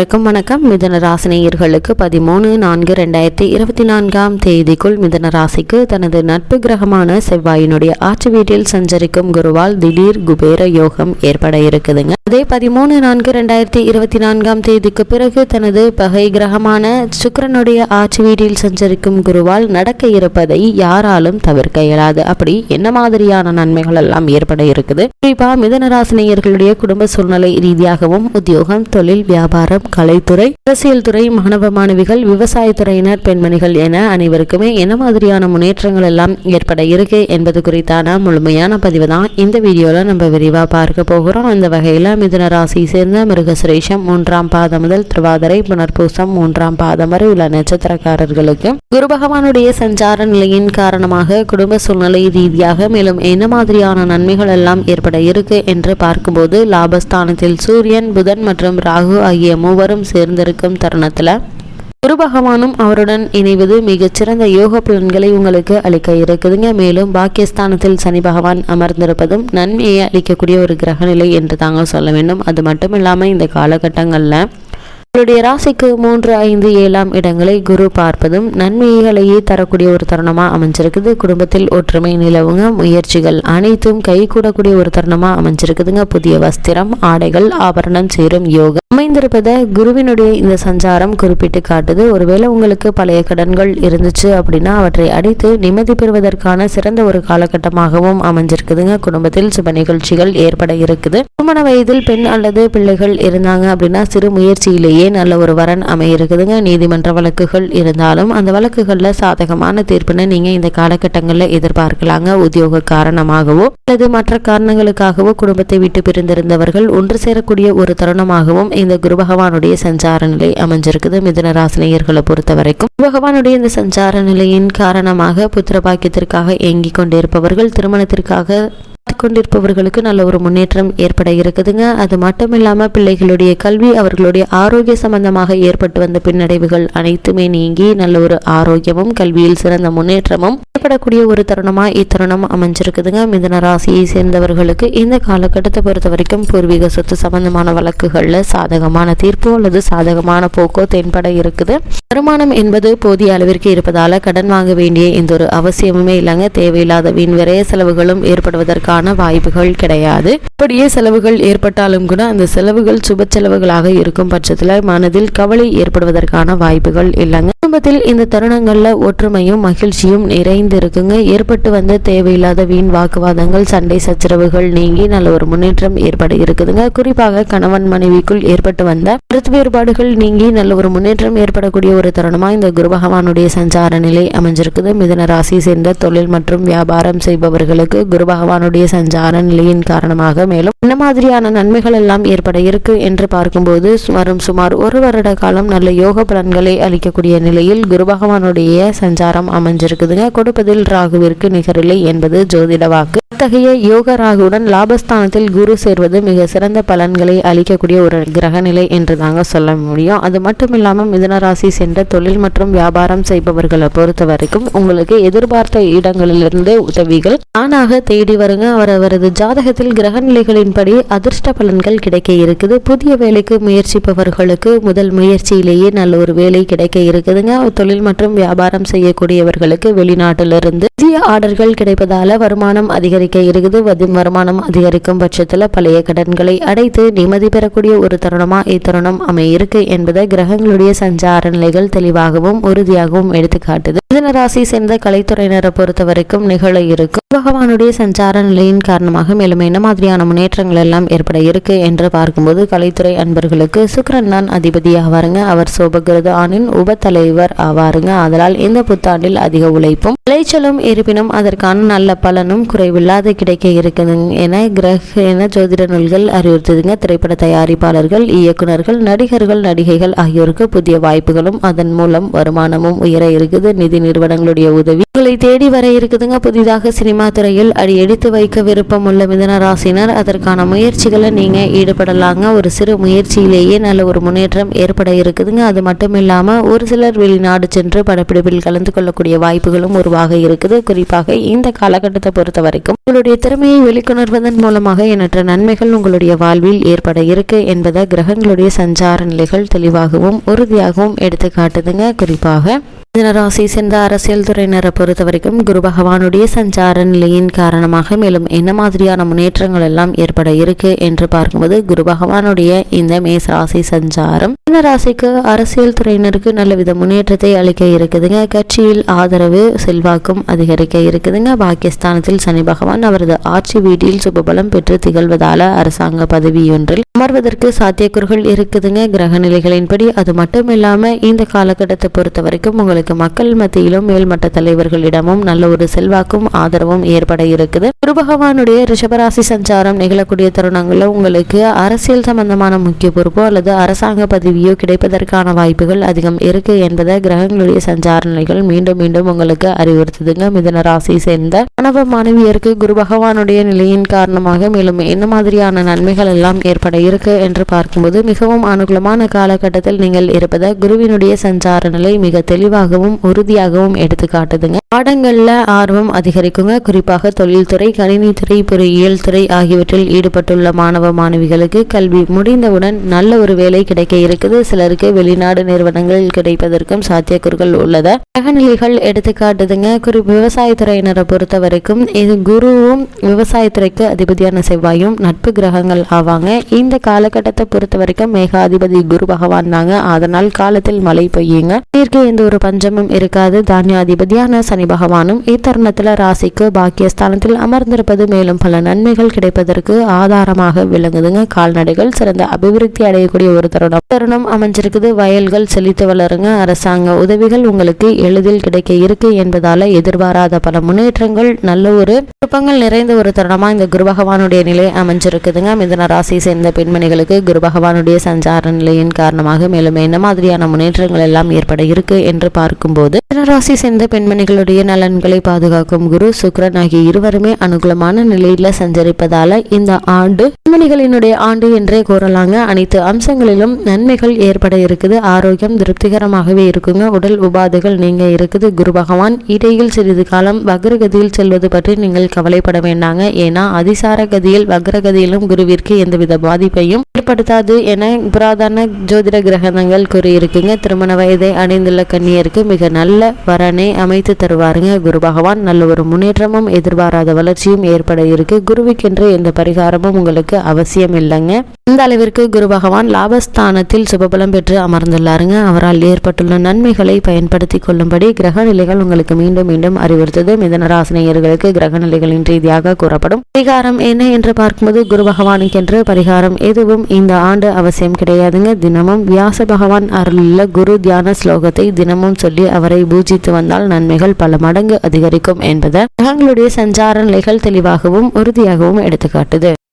அனைவருக்கும் வணக்கம். மிதன ராசினியர்களுக்கு பதிமூணு நான்கு ரெண்டாயிரத்தி இருபத்தி நான்காம் தேதிக்குள் மிதன ராசிக்கு தனது நட்பு கிரகமான செவ்வாயினுடைய ஆட்சி வீட்டில் சஞ்சரிக்கும் குருவால் திடீர் குபேர யோகம் ஏற்பட இருக்குதுங்க. அதே பதிமூணு நான்கு ரெண்டாயிரத்தி இருபத்தி நான்காம் தேதிக்கு பிறகு தனது பகை கிரகமான சுக்கிரனுடைய ஆட்சி வீட்டில் சஞ்சரிக்கும் குருவால் நடக்க இருப்பதை யாராலும் தவிர்க்க இயலாது. அப்படி என்ன மாதிரியான நன்மைகள் எல்லாம் ஏற்பட இருக்குது? குறிப்பா மிதன ராசினியர்களுடைய குடும்ப சூழ்நிலை ரீதியாகவும் உத்தியோகம் தொழில் வியாபாரம் கலைத்துறை அரசியல் துறை மாணவ மாணவிகள் விவசாயத்துறையினர் பெண்மணிகள் என அனைவருக்குமே என்ன மாதிரியான முன்னேற்றங்கள் எல்லாம் ஏற்பட இருக்கு என்பது குறித்தான முழுமையான பதிவு தான் இந்த வீடியோல நம்ம விரிவா பார்க்க போகிறோம். அந்த வகையில மிதுன ராசியை சேர்ந்த மிருகசுரேஷம் மூன்றாம் பாதம் முதல் திருவாதிரை புனர்பூசம் மூன்றாம் பாதம் வரை உள்ள நட்சத்திரக்காரர்களுக்கு குரு பகவானுடைய சஞ்சார நிலையின் காரணமாக குடும்ப சூழ்நிலை ரீதியாக மேலும் என்ன மாதிரியான நன்மைகள் எல்லாம் ஏற்பட இருக்கு என்று பார்க்கும்போது லாபஸ்தானத்தில் சூரியன் புதன் மற்றும் ராகு ஆகிய இருவரும் சேர்ந்திருக்கும் தருணத்தில் குரு பகவானும் அவருடன் இணைவது மிகச்சிறந்த யோக பலன்களை உங்களுக்கு அளிக்க இருக்குதுங்க. மேலும் பாக்கியஸ்தானத்தில் சனி பகவான் அமர்ந்திருப்பதும் நன்மையை அளிக்கக்கூடிய ஒரு கிரகநிலை என்று தாங்க சொல்ல வேண்டும். அது மட்டும் இல்லாமல் இந்த காலகட்டங்களில் உங்களுடைய ராசிக்கு மூன்று ஐந்து ஏழாம் இடங்களை குரு பார்ப்பதும் நன்மைகளையே தரக்கூடிய ஒரு தருணமா அமைஞ்சிருக்குது. குடும்பத்தில் ஒற்றுமை நிலவுங்க. முயற்சிகள் அனைத்தும் கை கூடக்கூடிய ஒரு தருணமா அமைஞ்சிருக்குதுங்க. புதிய வஸ்திரம் ஆடைகள் ஆபரணம் சேரும் யோகம் அமைந்திருப்பதை குருவினுடைய இந்த சஞ்சாரம் குறிப்பிட்டு காட்டுது. ஒருவேளை உங்களுக்கு பழைய கடன்கள் இருந்துச்சு அப்படின்னா அவற்றை அடித்து நிம்மதி பெறுவதற்கான சிறந்த ஒரு காலகட்டமாகவும் அமைஞ்சிருக்குதுங்க. குடும்பத்தில் சுப நிகழ்ச்சிகள் ஏற்பட இருக்குது. திருமண வயதில் பெண் அல்லது பிள்ளைகள் இருந்தாங்க அப்படின்னா சிறு முயற்சியிலேயே நல்ல ஒரு வரன் அமையிருக்குதுங்க? நீதிமன்ற வழக்குகள் இருந்தாலும் அந்த வழக்குகளில் சாதகமான தீர்ப்பினை நீங்கள் இந்த காலகட்டங்களில் எதிர்பார்க்கலாங்க. உத்தியோக காரணமாகவோ அல்லது மற்ற காரணங்களுக்காகவோ குடும்பத்தை விட்டு பிரிந்திருந்தவர்கள் ஒன்று சேரக்கூடிய ஒரு தருணமாகவும் இந்த குரு பகவானுடைய சஞ்சார நிலை அமைஞ்சிருக்குது. மிதுன ராசினியர்களை பொறுத்த வரைக்கும் பகவானுடைய இந்த சஞ்சார நிலையின் காரணமாக புத்திர பாக்கியத்திற்காக ஏங்கிக் கொண்டிருப்பவர்கள் திருமணத்திற்காக கொண்டிருப்பவர்களுக்கு நல்ல ஒரு முன்னேற்றம் ஏற்பட இருக்குதுங்க. அது மட்டும் இல்லாமல் பிள்ளைகளுடைய கல்வி அவர்களுடைய ஆரோக்கிய சம்பந்தமாக ஏற்பட்டு வந்த பின்னடைவுகள் அனைத்துமே நீங்கி நல்ல ஒரு ஆரோக்கியமும் கல்வியில் சிறந்த முன்னேற்றமும் ஏற்படக்கூடிய ஒரு தருணமா இத்தருணம் அமைஞ்சிருக்குதுங்க. மிதன ராசியை சேர்ந்தவர்களுக்கு இந்த காலகட்டத்தை பொறுத்த வரைக்கும் பூர்வீக சொத்து சம்பந்தமான வழக்குகள்ல சாதகமான தீர்ப்போ அல்லது சாதகமான போக்கோ தென்பட இருக்குது. வருமானம் என்பது போதிய அளவிற்கு இருப்பதால கடன் வாங்க வேண்டிய எந்த ஒரு அவசியமுமே இல்லைங்க. தேவையில்லாத வீண் விரைய செலவுகளும் ஏற்படுவதற்கான வாய்ப்புகள் கிடையாது. இப்படியே செலவுகள் ஏற்பட்டாலும் கூட அந்த செலவுகள் சுப செலவுகளாக இருக்கும் பட்சத்தில் மனதில் கவலை ஏற்படுவதற்கான வாய்ப்புகள் இல்லைங்க. குடும்பத்தில் இந்த தருணங்களில் ஒற்றுமையும் மகிழ்ச்சியும் நிறைந்து இருக்குங்க ஏற்பட்டு வந்த தேவையில்லாத வீண் வாக்குவாதங்கள் சண்டை சச்சரவுகள் நீங்கி நல்ல ஒரு முன்னேற்றம் ஏற்பட இருக்குதுங்க. குறிப்பாக கணவன் மனைவிக்குள் ஏற்பட்டு வந்த கருத்து வேறுபாடுகள் நீங்கி நல்ல ஒரு முன்னேற்றம் ஏற்படக்கூடிய ஒரு தருணமாக இந்த குரு பகவானுடைய சஞ்சார நிலை அமைஞ்சிருக்குது. மிதன ராசி சேர்ந்த தொழில் மற்றும் வியாபாரம் செய்பவர்களுக்கு குரு பகவானுடைய சஞ்சார நிலையின் காரணமாக மேலும் என்ன மாதிரியான நன்மைகள் எல்லாம் ஏற்பட இருக்கு என்று பார்க்கும்போது வரும் சுமார் ஒரு வருட காலம் நல்ல யோக பலன்களை அளிக்கக்கூடிய நிலையில் குரு பகவானுடைய சஞ்சாரம் அமைஞ்சிருக்குதுங்க. கொடுப்பதில் ராகுவிற்கு நிகரில்லை என்பது ஜோதிட வாக்கு. அத்தகைய யோக ராகுவுடன் லாபஸ்தானத்தில் குரு சேர்வது மிக சிறந்த பலன்களை அளிக்கக்கூடிய ஒரு கிரகநிலை என்று தாங்க சொல்ல முடியும். அது மட்டும் இல்லாமல் மிதனராசி சென்ற தொழில் மற்றும் வியாபாரம் செய்பவர்களை பொறுத்த வரைக்கும் உங்களுக்கு எதிர்பார்த்த இடங்களிலிருந்து உதவிகள் தானாக தேடி வருங்க. அவரவரது ஜாதகத்தில் கிரகநிலைகளின்படி அதிர்ஷ்ட பலன்கள் கிடைக்க இருக்குது. புதிய வேலைக்கு முயற்சிப்பவர்களுக்கு முதல் முயற்சியிலேயே நல்ல ஒரு வேலை கிடைக்க இருக்குதுங்க. தொழில் மற்றும் வியாபாரம் செய்யக்கூடியவர்களுக்கு வெளிநாட்டிலிருந்து புதிய ஆர்டர்கள் கிடைப்பதால வருமானம் அதிகரிக்க இருக்குது. வருமானம் அதிகரிக்கும் பட்சத்துல பழைய கடன்களை அடைத்து நிம்மதி பெறக்கூடிய ஒரு தருணமா இத்தருணம் அமையிருக்கு என்பதை கிரகங்களுடைய சஞ்சார நிலைகள் தெளிவாகவும் உறுதியாகவும் எடுத்துக்காட்டுது. மிதனராசி சேர்ந்த கலைத்துறையினரை பொறுத்த வரைக்கும் நிகழ இருக்கும். பகவானுடைய சஞ்சார நிலை நிலையின் காரணமாக மேலும் என்ன மாதிரியான முன்னேற்றங்கள் எல்லாம் ஏற்பட இருக்கு என்று பார்க்கும்போது கலைத்துறை அன்பர்களுக்கு சுக்கரன் தான் அதிபதி ஆவாருங்க. அவர் சோபகிருத ஆணின் உப தலைவர் ஆவாருங்க. அதனால் இந்த புத்தாண்டில் அதிக உழைப்பும் விளைச்சலும் இருப்பினும் அதற்கான நல்ல பலனும் குறைவில்லாது கிடைக்க இருக்குதுங்க என கிரக என ஜோதிட நூல்கள் அறிவுறுத்துதுங்க. திரைப்பட தயாரிப்பாளர்கள் இயக்குனர்கள் நடிகர்கள் நடிகைகள் ஆகியோருக்கு புதிய வாய்ப்புகளும் அதன் மூலம் வருமானமும் உயர இருக்குது. நிதி நிறுவனங்களுடைய உதவி உங்களை தேடி வர இருக்குதுங்க. புதிதாக சினிமா துறையில் அடி எடுத்து வைக்க படிக்க விருப்பம் உள்ள மிதன ராசினர் அதற்கான முயற்சிகளை நீங்கள் ஈடுபடலாங்க. ஒரு சிறு முயற்சியிலேயே நல்ல ஒரு முன்னேற்றம் ஏற்பட இருக்குதுங்க. அது மட்டும் இல்லாமல் ஒரு சிலர் வெளிநாடு சென்று படப்பிடிப்பில் கலந்து கொள்ளக்கூடிய வாய்ப்புகளும் உருவாக இருக்குது. குறிப்பாக இந்த காலகட்டத்தை பொறுத்த வரைக்கும் உங்களுடைய திறமையை வெளிக்கொணர்வதன் மூலமாக எண்ணற்ற நன்மைகள் உங்களுடைய வாழ்வில் ஏற்பட இருக்கு என்பதை கிரகங்களுடைய சஞ்சார நிலைகள் தெளிவாகவும் உறுதியாகவும் எடுத்து காட்டுதுங்க குறிப்பாக ராசி சேர்ந்த அரசியல் துறையினரை பொறுத்த வரைக்கும் குரு பகவானுடைய சஞ்சார நிலையின் காரணமாக மேலும் என்ன மாதிரியான முன்னேற்றங்கள் எல்லாம் ஏற்பட இருக்கு என்று பார்க்கும்போது குரு பகவானுடைய இந்த மேச ராசி சஞ்சாரம் இந்த ராசிக்கு அரசியல் துறையினருக்கு நல்லவித முன்னேற்றத்தை அளிக்க இருக்குதுங்க. கட்சியில் ஆதரவு செல்வாக்கும் அதிகரிக்க இருக்குதுங்க. பாகிஸ்தானத்தில் சனி பகவான் அவரது ஆட்சி வீட்டில் சுபபலம் பெற்று திகழ்வதால அரசாங்க பதவியொன்றில் அமர்வதற்கு சாத்தியக்கூறுகள் இருக்குதுங்க. கிரக நிலைகளின்படி அது மட்டும் இல்லாம இந்த காலகட்டத்தை பொறுத்த வரைக்கும் உங்களுக்கு அவர்களுக்கு மக்கள் மத்தியிலும் மேல்மட்ட தலைவர்களிடமும் நல்ல ஒரு செல்வாக்கும் ஆதரவும் ஏற்பட இருக்குது. குரு பகவானுடைய ரிஷபராசி சஞ்சாரம் நிகழக்கூடிய தருணங்களில் உங்களுக்கு அரசியல் சம்பந்தமான முக்கிய பொறுப்போ அல்லது அரசாங்க பதவியோ கிடைப்பதற்கான வாய்ப்புகள் அதிகம் இருக்கு என்பதை கிரகங்களுடைய சஞ்சார நிலைகள் மீண்டும் மீண்டும் உங்களுக்கு அறிவுறுத்துதுங்க. மிதன ராசி சேர்ந்த கணவ மாணவியருக்கு குரு பகவானுடைய நிலையின் காரணமாக மேலும் என்ன மாதிரியான நன்மைகள் எல்லாம் ஏற்பட இருக்கு என்று பார்க்கும்போது மிகவும் அனுகூலமான காலகட்டத்தில் நீங்கள் இருப்பதை குருவினுடைய சஞ்சார நிலை மிக தெளிவாக தெளிவாகவும் உறுதியாகவும் எடுத்து காட்டுதுங்க. பாடங்கள்ல ஆர்வம் அதிகரிக்குங்க. குறிப்பாக தொழில்துறை கணினித்துறை பொறியியல் துறை ஆகியவற்றில் ஈடுபட்டுள்ள மாணவ மாணவிகளுக்கு கல்வி முடிந்தவுடன் நல்ல ஒரு வேலை கிடைக்க இருக்குது. சிலருக்கு வெளிநாடு நிறுவனங்களில் கிடைப்பதற்கும் சாத்தியக்கூறுகள் உள்ளத அகநிலைகள் எடுத்து காட்டுதுங்க. குறி விவசாயத்துறையினரை பொறுத்த வரைக்கும் இது குருவும் விவசாயத்துறைக்கு அதிபதியான செவ்வாயும் நட்பு கிரகங்கள் ஆவாங்க. இந்த காலகட்டத்தை பொறுத்த வரைக்கும் மேகாதிபதி குரு பகவான் தாங்க. அதனால் காலத்தில் மழை பெய்யுங்க. இயற்கை எந்த ஒரு பஞ்சமும் இருக்காது. தானியாதிபதியான சனி பகவானும் இத்தருணத்தில் ராசிக்கு பாக்கியஸ்தானத்தில் அமர்ந்திருப்பது மேலும் பல நன்மைகள் கிடைப்பதற்கு ஆதாரமாக விளங்குதுங்க. கால்நடைகள் சிறந்த அபிவிருத்தி அடையக்கூடிய ஒரு தருணம். தருணம் அமைஞ்சிருக்குது. வயல்கள் செழித்து வளருங்க. அரசாங்க உதவிகள் உங்களுக்கு எளிதில் கிடைக்க இருக்கு என்பதால எதிர்பாராத பல முன்னேற்றங்கள் நல்ல ஒரு விருப்பங்கள் நிறைந்த ஒரு தருணமா இந்த குரு பகவானுடைய நிலை அமைஞ்சிருக்குதுங்க. மிதன ராசி சேர்ந்த பெண்மணிகளுக்கு குரு பகவானுடைய சஞ்சார நிலையின் காரணமாக மேலும் என்ன மாதிரியான முன்னேற்றங்கள் எல்லாம் ஏற்பட இருக்கு என்று பார்க்கும்போது ராசி சேர்ந்த பெண்மணிகளுடைய நலன்களை பாதுகாக்கும் குரு சுக்ரன் ஆகிய இருவருமே அனுகூலமான நிலையில சஞ்சரிப்பதால இந்த ஆண்டு பெண்மணிகளினுடைய ஆண்டு என்றே கூறலாங்க. அனைத்து அம்சங்களிலும் நன்மைகள் ஏற்பட இருக்குது. ஆரோக்கியம் திருப்திகரமாகவே இருக்குங்க. உடல் உபாதைகள் நீங்க இருக்குது. குரு பகவான் இடையில் சிறிது காலம் வக்ரகதியில் செல்வது பற்றி நீங்கள் கவலைப்பட வேண்டாங்க. ஏன்னா அதிசார கதியில் வக்ரகதியிலும் குருவிற்கு எந்தவித பாதிப்பையும் ஏற்படுத்தாது என புராதன ஜோதிட கிரகணங்கள் கூறியிருக்குங்க. திருமண வயதை அடைந்துள்ள கன்னியருக்கு மிக நல்ல வரனை அமைத்து தருவாருங்க. குரு பகவான் நல்ல ஒரு முன்னேற்றமும் எதிர்பாராத வளர்ச்சியும் ஏற்பட இருக்கு. குருவிக்கென்று எந்த பரிகாரமும் உங்களுக்கு அவசியம் இல்லைங்க. இந்த அளவிற்கு குரு பகவான் லாபஸ்தானத்தில் சுபபலம் பெற்று அமர்ந்துள்ளாருங்க. அவரால் ஏற்பட்டுள்ள நன்மைகளை பயன்படுத்தி கொள்ளும்படி கிரக நிலைகள் உங்களுக்கு மீண்டும் மீண்டும் அறிவுறுத்தது. மிதனராசினியர்களுக்கு கிரக நிலைகளின் ரீதியாக கூறப்படும். பரிகாரம் என்ன என்று பார்க்கும்போது குரு பகவானுக்கென்று பரிகாரம் எதுவும் இந்த ஆண்டு அவசியம் கிடையாதுங்க. தினமும் வியாச பகவான் அருளுள்ள குரு தியான ஸ்லோகத்தை தினமும் சொல்லி அவரை பூஜித்து வந்தால் நன்மைகள் பல மடங்கு அதிகரிக்கும் என்பதை கிரகங்களுடைய சஞ்சார நிலைகள் தெளிவாகவும் உறுதியாகவும் எடுத்துக்காட்டுது.